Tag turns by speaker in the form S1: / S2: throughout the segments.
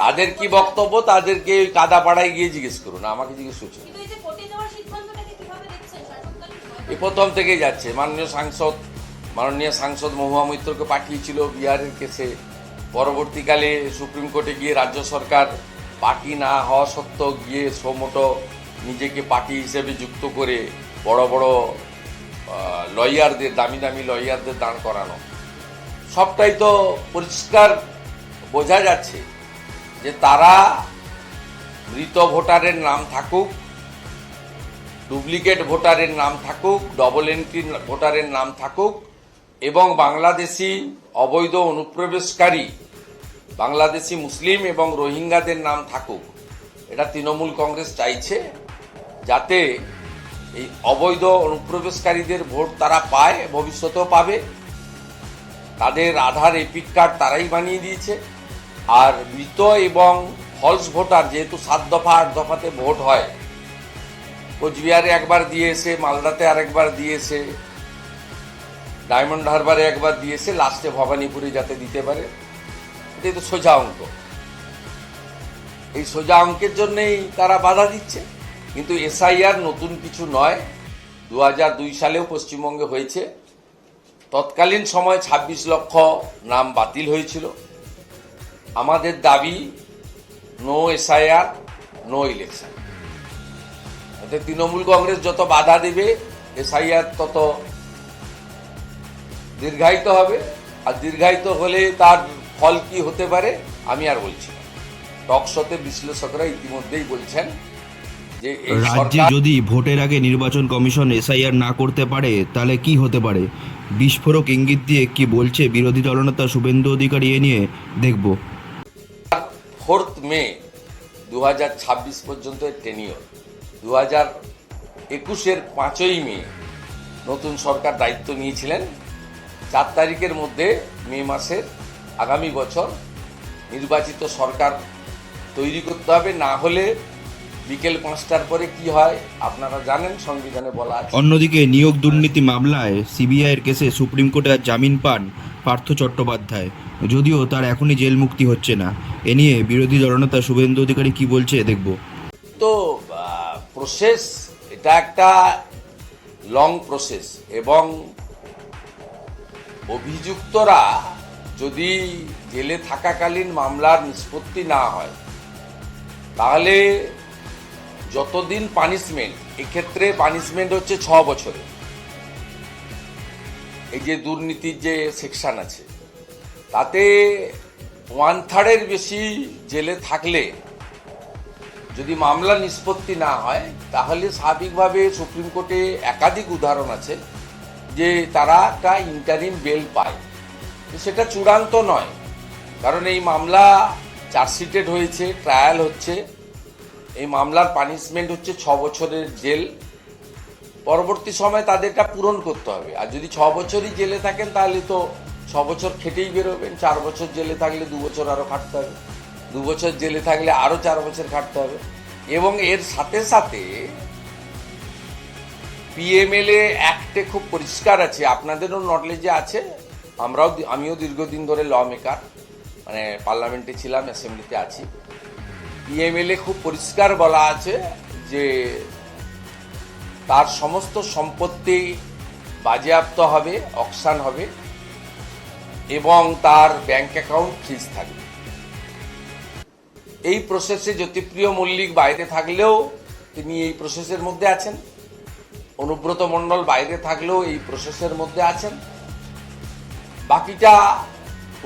S1: তাদের কি বক্তব্য? তাদেরকে ওই কাদাপাড়ায় গিয়ে জিজ্ঞেস করুন আমাকে জিজ্ঞেস করছে?
S2: এই
S1: প্রথম থেকেই যাচ্ছে। মাননীয় সাংসদ মাননীয় সাংসদ মহুয়া মৈত্রকে পাঠিয়েছিল বিহারের কেসে। পরবর্তীকালে সুপ্রিম কোর্টে গিয়ে রাজ্য সরকার পার্টি না হওয়া সত্ত্বেও গিয়ে সোমোটো নিজেকে পার্টি হিসেবে যুক্ত করে বড় বড় লয়ারদের দামি দামি লয়ারদের দাঁড় করানো। সবটাই তো পরিষ্কার বোঝা যাচ্ছে। যে তারা মৃত ভোটারের নাম থাকুক, ডুপ্লিকেট ভোটারের নাম থাকুক ডবল এন্ট্রি ভোটারের নাম থাকুক, এবং বাংলাদেশি অবৈধ অনুপ্রবেশকারী, বাংলাদেশি মুসলিম এবং রোহিঙ্গাদের নাম থাকুক। এটা তৃণমূল কংগ্রেস চাইছে, যাতে এই অবৈধ অনুপ্রবেশকারীদের ভোট তারা পায়, ভবিষ্যতেও পাবে। তাদের আধার এপিক কার্ড তারাই বানিয়ে দিয়েছে। আর মৃত এবং ফলস ভোটার যেহেতু সাত দফা, আট দফাতে ভোট হয়, কোচবিহারে একবার দিয়েছে, মালদাতে আরেকবার দিয়েছে, ডায়মন্ড হারবারে একবার দিয়েছে, লাস্টে ভবানীপুরে যাতে দিতে পারে, এটাই তো সোজা অঙ্ক। এই সোজা অঙ্কের জন্যেই তারা বাধা দিচ্ছে, কিন্তু এসআইআর নতুন কিছু নয় দু হাজার দুই সালেও পশ্চিমবঙ্গে হয়েছে। তৎকালীন সময় ২৬ লক্ষ নাম বাতিল হয়েছিল। আমাদের দাবি নো এসআইআর নো ইলেকশন এতে তৃণমূল কংগ্রেস যত বাধা দেবে এসআইআর তত দীর্ঘায়িত হবে। আর দীর্ঘায়িত হলে তার ফল কি হতে পারে আমি আর বলছি না। টকশোতে বিশ্লেষকরা ইতিমধ্যেই বলছেন যে
S3: রাজ্যে যদি ভোটের আগে নির্বাচন কমিশন এসআইআর না করতে পারে তাহলে কি হতে পারে? বিস্ফোরক ইঙ্গিত দিয়ে কি বলছে বিরোধী দলনেতা শুভেন্দু অধিকারী এ নিয়ে দেখব।
S1: ফোর্থ মে দু ছাব্বিশ পর্যন্ত টেনিয়র দু হাজার একুশের পাঁচই মে নতুন সরকার দায়িত্ব নিয়েছিলেন। চার তারিখের মধ্যে মে মাসের আগামী বছর নির্বাচিত সরকার তৈরি করতে হবে। না হলে বিকেল পাঁচটার পরে কি হয় আপনারা জানেন, সংবিধানে বলা আছে।
S3: অন্যদিকে নিয়োগ দুর্নীতি মামলায় সিবিআইয়ের কেসে সুপ্রিম কোর্টে জামিন পান পার্থ চট্টোপাধ্যায়। যদিও তার এখনই জেল মুক্তি হচ্ছে না। এ নিয়ে বিরোধী দলনেতা শুভেন্দু অধিকারী কি বলছে দেখব।
S1: তো প্রসেস এটা একটা লং প্রসেস এবং অভিযুক্তরা যদি জেলে থাকাকালীন মামলার নিষ্পত্তি না হয়, তাহলে যতদিন পানিশমেন্ট এক্ষেত্রে পানিশমেন্ট হচ্ছে ছ বছরে। এই যে দুর্নীতির যে সেকশন আছে, তাতে ওয়ান থার্ডের বেশি জেলে থাকলে যদি মামলা নিষ্পত্তি না হয়, তাহলে স্বাভাবিকভাবে সুপ্রিম কোর্টে একাধিক উদাহরণ আছে যে তারা একটা ইন্টারিম বেল পায়। সেটা চূড়ান্ত নয়, কারণ এই মামলা চার্জশিটেড হয়েছে ট্রায়াল হচ্ছে। এই মামলার পানিশমেন্ট হচ্ছে ছ বছরের জেল। পরবর্তী সময় তাদেরটা পূরণ করতে হবে। আর যদি ছ বছরই জেলে থাকেন, তাহলে তো ছ বছর খেটেই বেরোবেন, চার বছর জেলে থাকলে দু বছর আরও খাটতে হবে। দু বছর জেলে থাকলে আরও চার বছর খাটতে হবে। এবং এর সাথে সাথে পিএমএলএ অ্যাক্টে খুব পরিষ্কার আছে। আপনাদেরও নলেজে আছে। আমরাও আমিও দীর্ঘদিন ধরে ল মেকার মানে পার্লামেন্টে ছিলাম অ্যাসেম্বলিতে আছি। পিএমএলএ খুব পরিষ্কার বলা আছে যে তার সমস্ত সম্পত্তি বাজেয়াপ্ত হবে অকশান হবে। এবং তার ব্যাংক অ্যাকাউন্ট ফ্রিজ থাকবে। এই প্রসেসে জ্যোতিপ্রিয় মল্লিক বাইরে থাকলেও তিনি এই প্রসেসের মধ্যে আছেন। অনুব্রত মণ্ডল বাইরে থাকলেও এই প্রসেসের মধ্যে আছেন। বাকিটা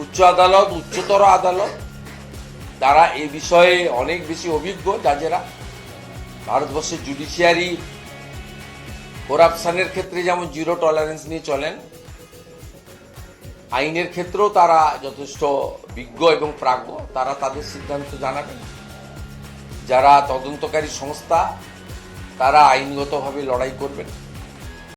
S1: উচ্চ আদালত, উচ্চতর আদালত, তারা এই বিষয়ে অনেক বেশি অভিজ্ঞ জাজেরা। ভারতবর্ষের জুডিশিয়ারি করাপশনের ক্ষেত্রে যেমন জিরো টলারেন্স নিয়ে চলেন আইনের ক্ষেত্রেও তারা যথেষ্ট বিজ্ঞ এবং প্রাজ্ঞ, তারা তাদের সিদ্ধান্ত জানাবেন যারা তদন্তকারী সংস্থা, তারা আইনগতভাবে লড়াই করবেন